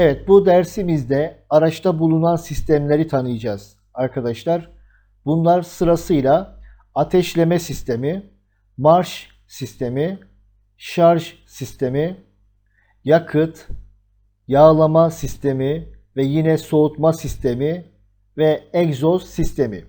Evet bu dersimizde araçta bulunan sistemleri tanıyacağız arkadaşlar. Bunlar sırasıyla ateşleme sistemi, marş sistemi, şarj sistemi, yakıt, yağlama sistemi ve yine soğutma sistemi ve egzoz sistemi.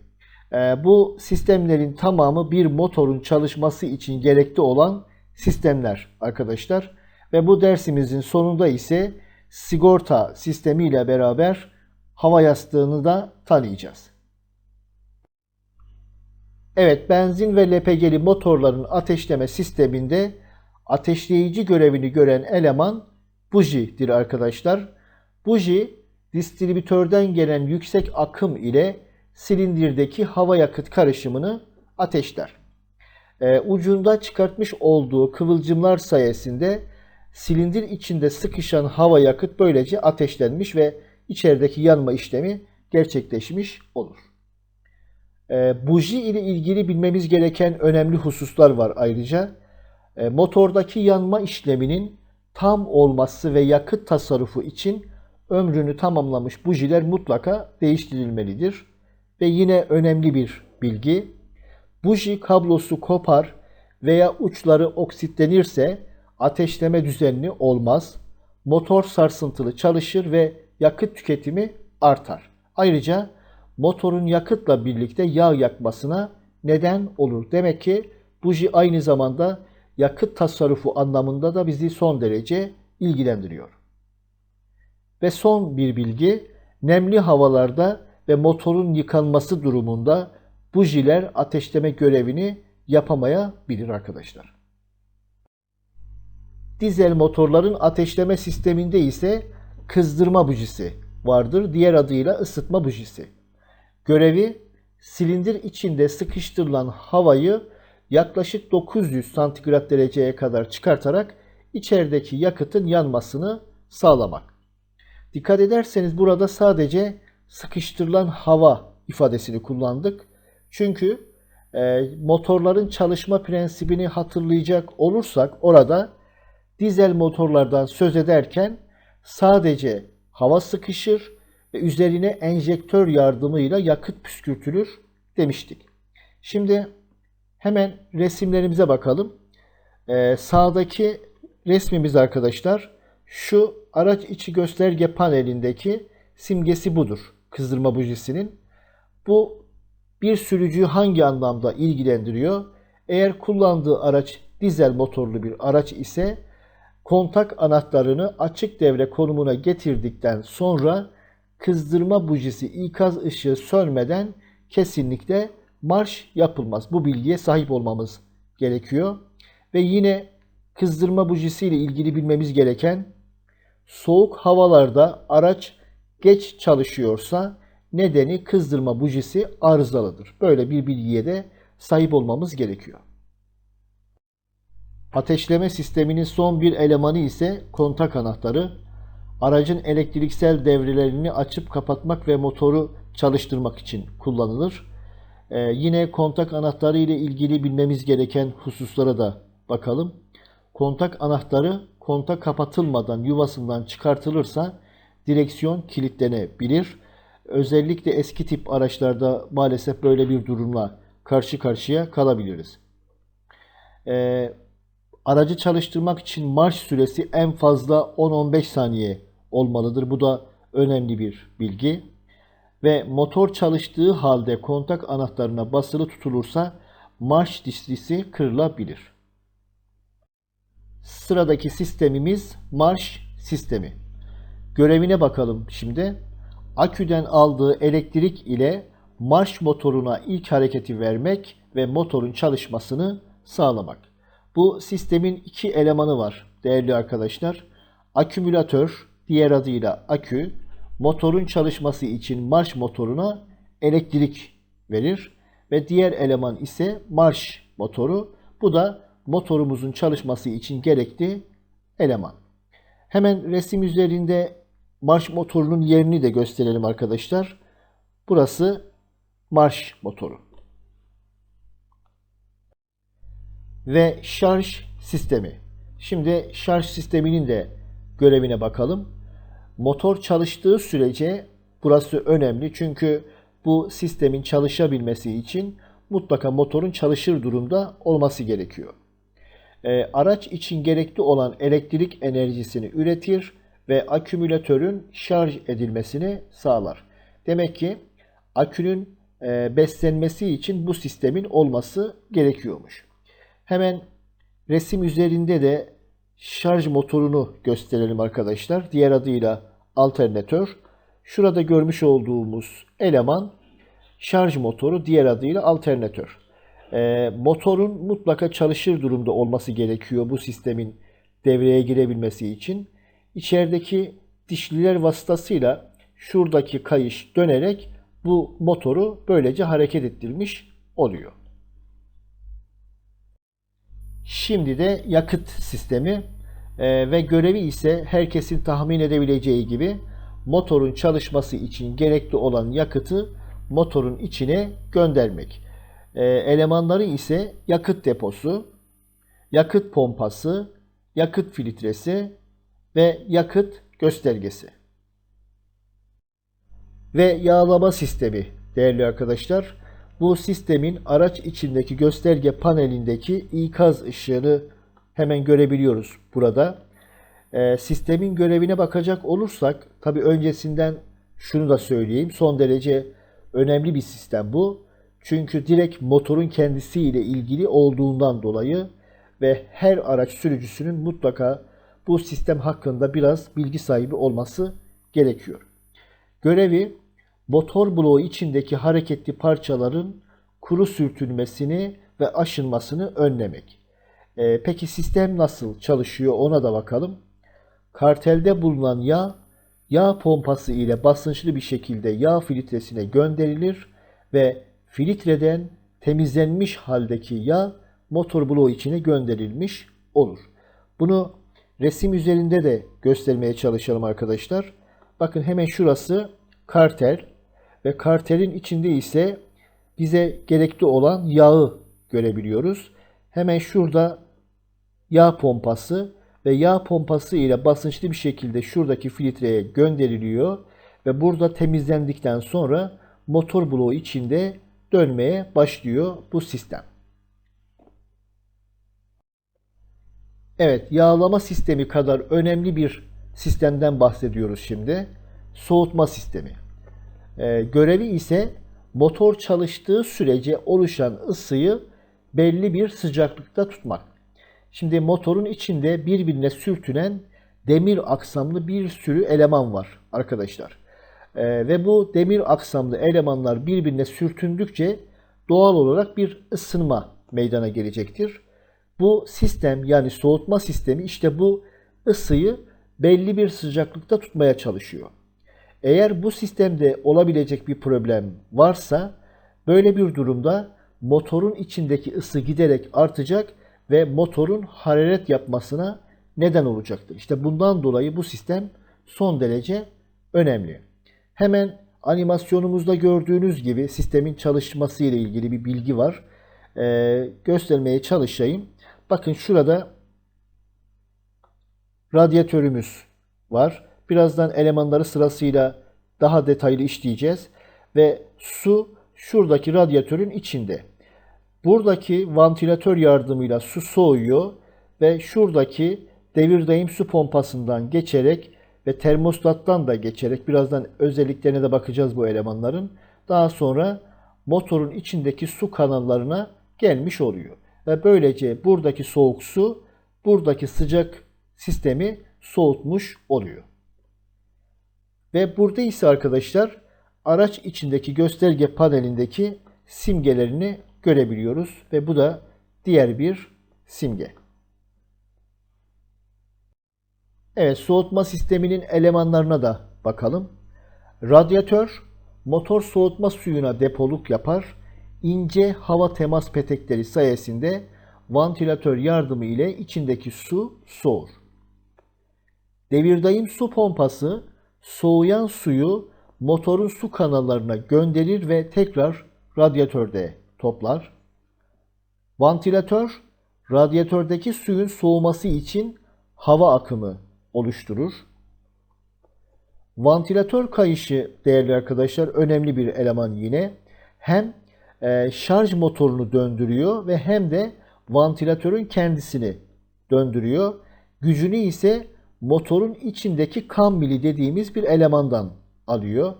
Ee, bu sistemlerin tamamı bir motorun çalışması için gerekli olan sistemler arkadaşlar. Ve bu dersimizin sonunda ise sigorta sistemi ile beraber hava yastığını da tanıyacağız. Evet, benzin ve LPG'li motorların ateşleme sisteminde ateşleyici görevini gören eleman bujidir arkadaşlar. Buji, distribütörden gelen yüksek akım ile silindirdeki hava yakıt karışımını ateşler. Ee, ucunda çıkartmış olduğu kıvılcımlar sayesinde silindir içinde sıkışan hava yakıt böylece ateşlenmiş ve içerideki yanma işlemi gerçekleşmiş olur. E, buji ile ilgili bilmemiz gereken önemli hususlar var ayrıca. E, motordaki yanma işleminin tam olması ve yakıt tasarrufu için ömrünü tamamlamış bujiler mutlaka değiştirilmelidir. Ve yine önemli bir bilgi. Buji kablosu kopar veya uçları oksitlenirse ateşleme düzenli olmaz. Motor sarsıntılı çalışır ve yakıt tüketimi artar. Ayrıca motorun yakıtla birlikte yağ yakmasına neden olur. Demek ki buji aynı zamanda yakıt tasarrufu anlamında da bizi son derece ilgilendiriyor. Ve son bir bilgi, nemli havalarda ve motorun yıkanması durumunda bujiler ateşleme görevini yapamayabilir arkadaşlar. Dizel motorların ateşleme sisteminde ise kızdırma bujisi vardır. Diğer adıyla ısıtma bujisi. Görevi silindir içinde sıkıştırılan havayı yaklaşık 900 santigrat dereceye kadar çıkartarak içerideki yakıtın yanmasını sağlamak. Dikkat ederseniz burada sadece sıkıştırılan hava ifadesini kullandık. Çünkü e, motorların çalışma prensibini hatırlayacak olursak orada dizel motorlardan söz ederken sadece hava sıkışır ve üzerine enjektör yardımıyla yakıt püskürtülür demiştik. Şimdi hemen resimlerimize bakalım. Ee, sağdaki resmimiz arkadaşlar şu araç içi gösterge panelindeki simgesi budur. Kızdırma bujisinin. Bu bir sürücüyü hangi anlamda ilgilendiriyor? Eğer kullandığı araç dizel motorlu bir araç ise kontak anahtarını açık devre konumuna getirdikten sonra kızdırma bujisi ikaz ışığı sönmeden kesinlikle marş yapılmaz. Bu bilgiye sahip olmamız gerekiyor. Ve yine kızdırma bujisi ile ilgili bilmemiz gereken soğuk havalarda araç geç çalışıyorsa nedeni kızdırma bujisi arızalıdır. Böyle bir bilgiye de sahip olmamız gerekiyor. Ateşleme sisteminin son bir elemanı ise kontak anahtarı. Aracın elektriksel devrelerini açıp kapatmak ve motoru çalıştırmak için kullanılır. Ee, yine kontak anahtarı ile ilgili bilmemiz gereken hususlara da bakalım. Kontak anahtarı kontak kapatılmadan yuvasından çıkartılırsa direksiyon kilitlenebilir. Özellikle eski tip araçlarda maalesef böyle bir durumla karşı karşıya kalabiliriz. Ee, Aracı çalıştırmak için marş süresi en fazla 10-15 saniye olmalıdır. Bu da önemli bir bilgi. Ve motor çalıştığı halde kontak anahtarına basılı tutulursa marş dişlisi kırılabilir. Sıradaki sistemimiz marş sistemi. Görevine bakalım şimdi. Aküden aldığı elektrik ile marş motoruna ilk hareketi vermek ve motorun çalışmasını sağlamak. Bu sistemin iki elemanı var değerli arkadaşlar. Akümülatör, diğer adıyla akü, motorun çalışması için marş motoruna elektrik verir ve diğer eleman ise marş motoru. Bu da motorumuzun çalışması için gerekli eleman. Hemen resim üzerinde marş motorunun yerini de gösterelim arkadaşlar. Burası marş motoru. Ve şarj sistemi. Şimdi şarj sisteminin de görevine bakalım. motor çalıştığı sürece burası önemli. Çünkü bu sistemin çalışabilmesi için mutlaka motorun çalışır durumda olması gerekiyor. E, araç için gerekli olan elektrik enerjisini üretir ve akümülatörün şarj edilmesini sağlar. Demek ki akünün e, beslenmesi için bu sistemin olması gerekiyormuş. Hemen resim üzerinde de şarj motorunu gösterelim arkadaşlar. Diğer adıyla alternatör. Şurada görmüş olduğumuz eleman şarj motoru, diğer adıyla alternatör. E, motorun mutlaka çalışır durumda olması gerekiyor bu sistemin devreye girebilmesi için. İçerideki dişliler vasıtasıyla şuradaki kayış dönerek bu motoru böylece hareket ettirmiş oluyor. Şimdi de yakıt sistemi e, ve görevi ise herkesin tahmin edebileceği gibi motorun çalışması için gerekli olan yakıtı motorun içine göndermek. E, elemanları ise yakıt deposu, yakıt pompası, yakıt filtresi ve yakıt göstergesi. Ve yağlama sistemi değerli arkadaşlar. Bu sistemin araç içindeki gösterge panelindeki ikaz ışığını hemen görebiliyoruz burada. E, sistemin görevine bakacak olursak, tabi öncesinden şunu da söyleyeyim, son derece önemli bir sistem bu. Çünkü direkt motorun kendisiyle ilgili olduğundan dolayı ve her araç sürücüsünün mutlaka bu sistem hakkında biraz bilgi sahibi olması gerekiyor. Görevi motor bloğu içindeki hareketli parçaların kuru sürtünmesini ve aşınmasını önlemek. Ee, peki sistem nasıl çalışıyor ona da bakalım. Kartelde bulunan yağ, yağ pompası ile basınçlı bir şekilde yağ filtresine gönderilir ve filtreden temizlenmiş haldeki yağ motor bloğu içine gönderilmiş olur. Bunu resim üzerinde de göstermeye çalışalım arkadaşlar. Bakın hemen şurası kartel ve kartelin içinde ise bize gerekli olan yağı görebiliyoruz. Hemen şurada yağ pompası ve yağ pompası ile basınçlı bir şekilde şuradaki filtreye gönderiliyor ve burada temizlendikten sonra motor bloğu içinde dönmeye başlıyor bu sistem. Evet, yağlama sistemi kadar önemli bir sistemden bahsediyoruz şimdi. Soğutma sistemi. Ee, görevi ise motor çalıştığı sürece oluşan ısıyı belli bir sıcaklıkta tutmak. Şimdi motorun içinde birbirine sürtünen demir aksamlı bir sürü eleman var arkadaşlar. Ee, ve bu demir aksamlı elemanlar birbirine sürtündükçe doğal olarak bir ısınma meydana gelecektir. Bu sistem yani soğutma sistemi işte bu ısıyı belli bir sıcaklıkta tutmaya çalışıyor. Eğer bu sistemde olabilecek bir problem varsa böyle bir durumda motorun içindeki ısı giderek artacak ve motorun hararet yapmasına neden olacaktır. İşte bundan dolayı bu sistem son derece önemli. Hemen animasyonumuzda gördüğünüz gibi sistemin çalışması ile ilgili bir bilgi var. Ee, göstermeye çalışayım. Bakın şurada radyatörümüz var. Birazdan elemanları sırasıyla daha detaylı işleyeceğiz. Ve su şuradaki radyatörün içinde. Buradaki vantilatör yardımıyla su soğuyor ve şuradaki devir daim su pompasından geçerek ve termostattan da geçerek birazdan özelliklerine de bakacağız bu elemanların. Daha sonra motorun içindeki su kanallarına gelmiş oluyor. Ve böylece buradaki soğuk su buradaki sıcak sistemi soğutmuş oluyor. Ve burada ise arkadaşlar araç içindeki gösterge panelindeki simgelerini görebiliyoruz ve bu da diğer bir simge. Evet, soğutma sisteminin elemanlarına da bakalım. Radyatör motor soğutma suyuna depoluk yapar. İnce hava temas petekleri sayesinde vantilatör yardımı ile içindeki su soğur. Devirdayım su pompası soğuyan suyu motorun su kanallarına gönderir ve tekrar radyatörde toplar. Vantilatör radyatördeki suyun soğuması için hava akımı oluşturur. Vantilatör kayışı değerli arkadaşlar önemli bir eleman yine. Hem e, şarj motorunu döndürüyor ve hem de vantilatörün kendisini döndürüyor. Gücünü ise motorun içindeki kambili dediğimiz bir elemandan alıyor.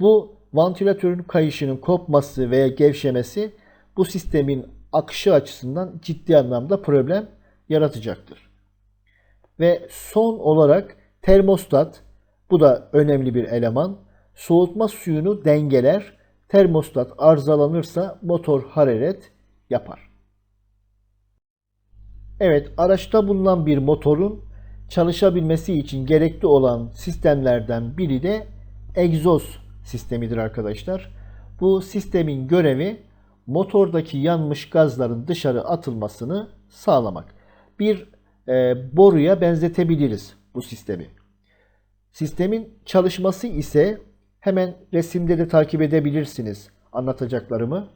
Bu vantilatörün kayışının kopması veya gevşemesi bu sistemin akışı açısından ciddi anlamda problem yaratacaktır. Ve son olarak termostat bu da önemli bir eleman. Soğutma suyunu dengeler. Termostat arızalanırsa motor hararet yapar. Evet, araçta bulunan bir motorun çalışabilmesi için gerekli olan sistemlerden biri de egzoz sistemidir arkadaşlar. Bu sistemin görevi motordaki yanmış gazların dışarı atılmasını sağlamak. Bir e, boruya benzetebiliriz bu sistemi. Sistemin çalışması ise hemen resimde de takip edebilirsiniz anlatacaklarımı.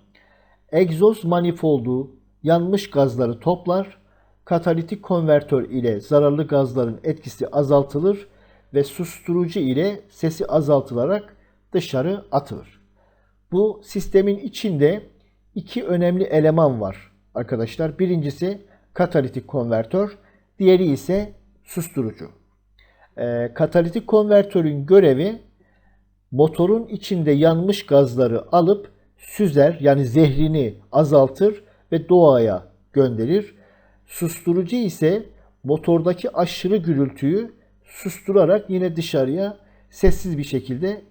Egzoz manifoldu yanmış gazları toplar, katalitik konvertör ile zararlı gazların etkisi azaltılır ve susturucu ile sesi azaltılarak dışarı atılır. Bu sistemin içinde iki önemli eleman var arkadaşlar. Birincisi katalitik konvertör, diğeri ise susturucu. Ee, katalitik konvertörün görevi motorun içinde yanmış gazları alıp süzer yani zehrini azaltır ve doğaya gönderir. Susturucu ise motordaki aşırı gürültüyü susturarak yine dışarıya sessiz bir şekilde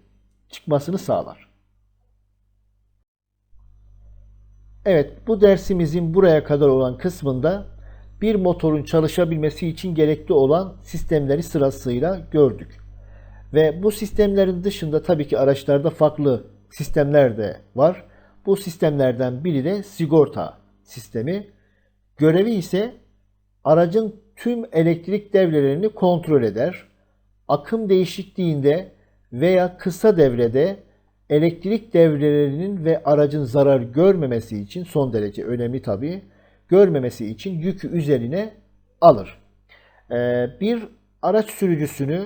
çıkmasını sağlar. Evet, bu dersimizin buraya kadar olan kısmında bir motorun çalışabilmesi için gerekli olan sistemleri sırasıyla gördük. Ve bu sistemlerin dışında tabii ki araçlarda farklı sistemler de var. Bu sistemlerden biri de sigorta sistemi. Görevi ise aracın tüm elektrik devrelerini kontrol eder. Akım değişikliğinde veya kısa devrede elektrik devrelerinin ve aracın zarar görmemesi için son derece önemli tabii görmemesi için yükü üzerine alır. Ee, bir araç sürücüsünü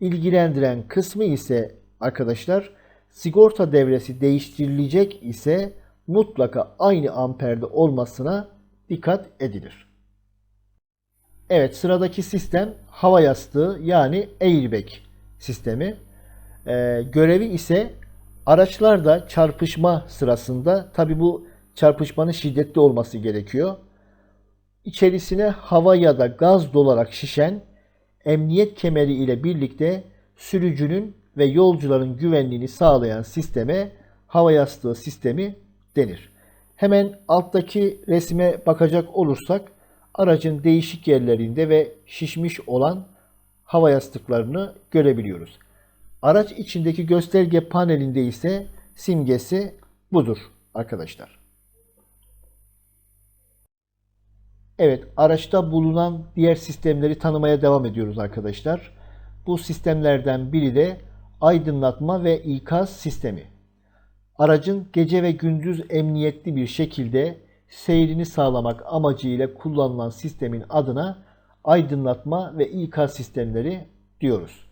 ilgilendiren kısmı ise arkadaşlar sigorta devresi değiştirilecek ise mutlaka aynı amperde olmasına dikkat edilir. Evet sıradaki sistem hava yastığı yani airbag sistemi. Ee, görevi ise araçlarda çarpışma sırasında tabi bu çarpışmanın şiddetli olması gerekiyor. İçerisine hava ya da gaz dolarak şişen emniyet kemeri ile birlikte sürücünün ve yolcuların güvenliğini sağlayan sisteme hava yastığı sistemi denir. Hemen alttaki resme bakacak olursak aracın değişik yerlerinde ve şişmiş olan hava yastıklarını görebiliyoruz. Araç içindeki gösterge panelinde ise simgesi budur arkadaşlar. Evet, araçta bulunan diğer sistemleri tanımaya devam ediyoruz arkadaşlar. Bu sistemlerden biri de aydınlatma ve ikaz sistemi. Aracın gece ve gündüz emniyetli bir şekilde seyrini sağlamak amacıyla kullanılan sistemin adına aydınlatma ve ikaz sistemleri diyoruz.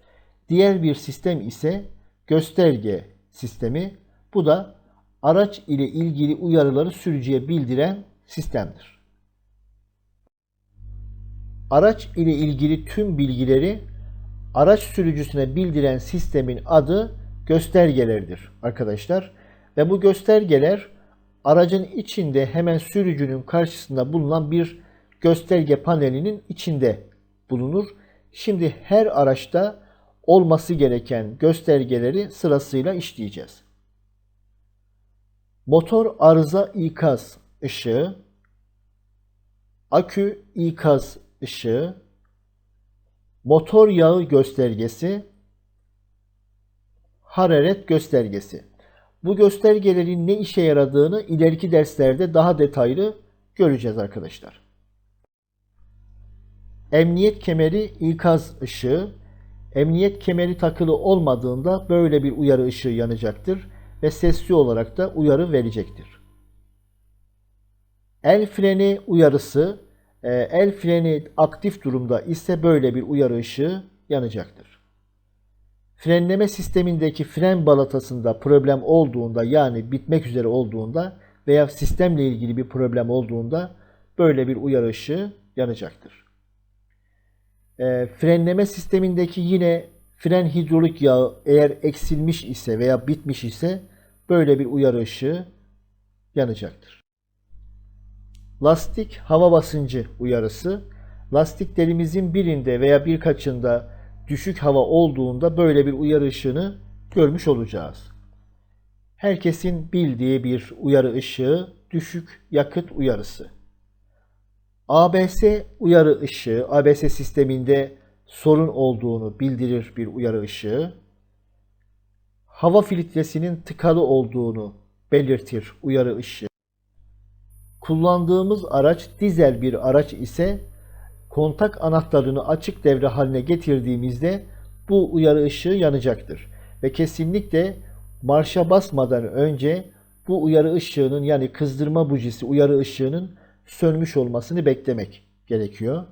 Diğer bir sistem ise gösterge sistemi. Bu da araç ile ilgili uyarıları sürücüye bildiren sistemdir. Araç ile ilgili tüm bilgileri araç sürücüsüne bildiren sistemin adı göstergelerdir arkadaşlar. Ve bu göstergeler aracın içinde hemen sürücünün karşısında bulunan bir gösterge panelinin içinde bulunur. Şimdi her araçta olması gereken göstergeleri sırasıyla işleyeceğiz. Motor arıza ikaz ışığı, akü ikaz ışığı, motor yağı göstergesi, hararet göstergesi. Bu göstergelerin ne işe yaradığını ileriki derslerde daha detaylı göreceğiz arkadaşlar. Emniyet kemeri ikaz ışığı. Emniyet kemeri takılı olmadığında böyle bir uyarı ışığı yanacaktır ve sesli olarak da uyarı verecektir. El freni uyarısı el freni aktif durumda ise böyle bir uyarı ışığı yanacaktır. Frenleme sistemindeki fren balatasında problem olduğunda yani bitmek üzere olduğunda veya sistemle ilgili bir problem olduğunda böyle bir uyarı ışığı yanacaktır. E, frenleme sistemindeki yine fren hidrolik yağı eğer eksilmiş ise veya bitmiş ise böyle bir uyarı ışığı yanacaktır. Lastik hava basıncı uyarısı. Lastiklerimizin birinde veya birkaçında düşük hava olduğunda böyle bir uyarı ışığını görmüş olacağız. Herkesin bildiği bir uyarı ışığı düşük yakıt uyarısı. ABS uyarı ışığı, ABS sisteminde sorun olduğunu bildirir bir uyarı ışığı. Hava filtresinin tıkalı olduğunu belirtir uyarı ışığı. Kullandığımız araç dizel bir araç ise kontak anahtarını açık devre haline getirdiğimizde bu uyarı ışığı yanacaktır. Ve kesinlikle marşa basmadan önce bu uyarı ışığının yani kızdırma bujisi uyarı ışığının sönmüş olmasını beklemek gerekiyor.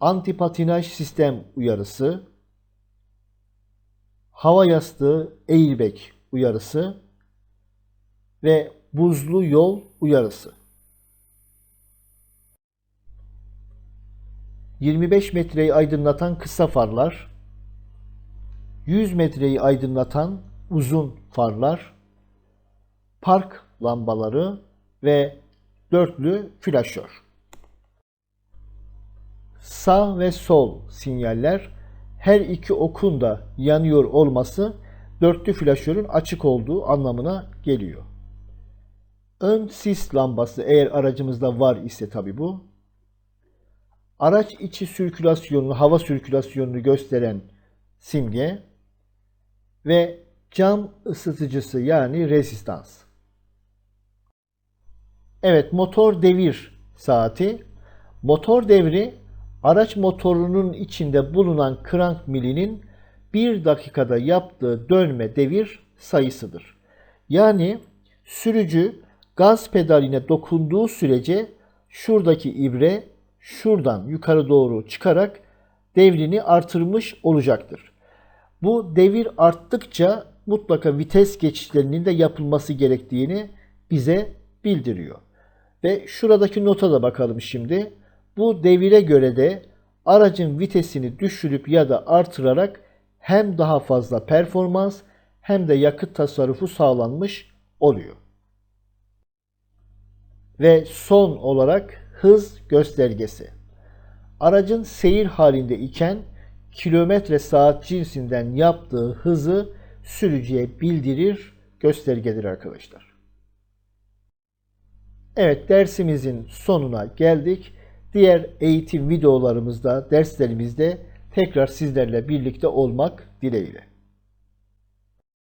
Antipatinaj sistem uyarısı, hava yastığı airbag uyarısı ve buzlu yol uyarısı. 25 metreyi aydınlatan kısa farlar, 100 metreyi aydınlatan uzun farlar, park lambaları ve dörtlü flaşör. Sağ ve sol sinyaller her iki okun da yanıyor olması dörtlü flaşörün açık olduğu anlamına geliyor. Ön sis lambası eğer aracımızda var ise tabi bu. Araç içi sirkülasyonunu, hava sirkülasyonunu gösteren simge ve cam ısıtıcısı yani rezistans. Evet motor devir saati. Motor devri araç motorunun içinde bulunan crank milinin bir dakikada yaptığı dönme devir sayısıdır. Yani sürücü gaz pedaline dokunduğu sürece şuradaki ibre şuradan yukarı doğru çıkarak devrini artırmış olacaktır. Bu devir arttıkça mutlaka vites geçişlerinin de yapılması gerektiğini bize bildiriyor. Ve şuradaki nota da bakalım şimdi. Bu devire göre de aracın vitesini düşürüp ya da artırarak hem daha fazla performans hem de yakıt tasarrufu sağlanmış oluyor. Ve son olarak hız göstergesi. Aracın seyir halinde iken kilometre saat cinsinden yaptığı hızı sürücüye bildirir göstergedir arkadaşlar. Evet dersimizin sonuna geldik. Diğer eğitim videolarımızda, derslerimizde tekrar sizlerle birlikte olmak dileğiyle.